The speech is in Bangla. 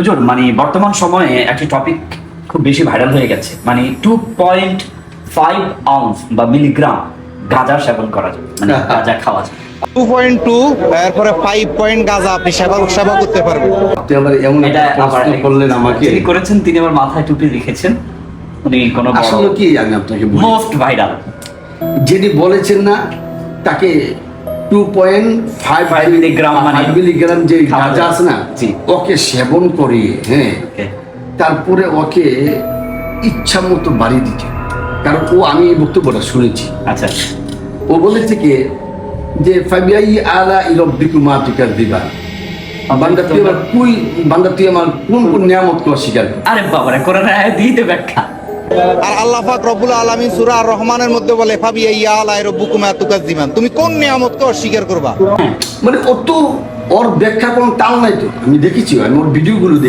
হুজুর মানে বর্তমান সময়ে একটি টপিক খুব বেশি ভাইরাল হয়ে গেছে। মানে টু পয়েন্ট ফাইভ আউন্স বা মিলিগ্রাম গাঁজা সেবন করা যায় মানে গাঁজা খাওয়া যায়। টু পয়েন্ট টু এরপরে ফাইভ পয়েন্ট গাঁজা আপনি সেবা সেবা করতে পারবেন। আপনি আবার এমন এটা আবার করলেন আমাকে। যিনি করেছেন তিনি আমার মাথায় টুপি লিখেছেন উনি কোনো আসলে কি আমি আপনাকে মোস্ট ভাইরাল যিনি বলেছেন না তাকে টু পয়েন্ট ফাইভ milligram মানে মিলিগ্রাম যে গাঁজা আছে না ওকে সেবন করিয়ে হ্যাঁ তারপরে ওকে ইচ্ছা মতো বাড়িয়ে দিচ্ছে কারণ ও আমি এই বক্তব্যটা শুনেছি। আচ্ছা। ও বলেছে কি যে ফাবিয়াই আলা ইরব্বিকুমা তুকার দিবা। বান্দা তুই আমার কুই বান্দা তুই আমার কোন কোন নিয়ামত কে অস্বীকার? আরে বাবারে কোরআন আয়াত দিতে ব্যাখ্যা। আর আল্লাহ পাক রব্বুল আলামিন সূরা আর রহমানের মধ্যে বলে ফাবিয়া ইয়া আলা রাব্বুকুমা তুমি কোন নিয়ামতকে অস্বীকার করবা? মানে অত ওর ব্যাখ্যা কোনো টাল নাই তো। আমি দেখেছি, আমি ওর ভিডিওগুলো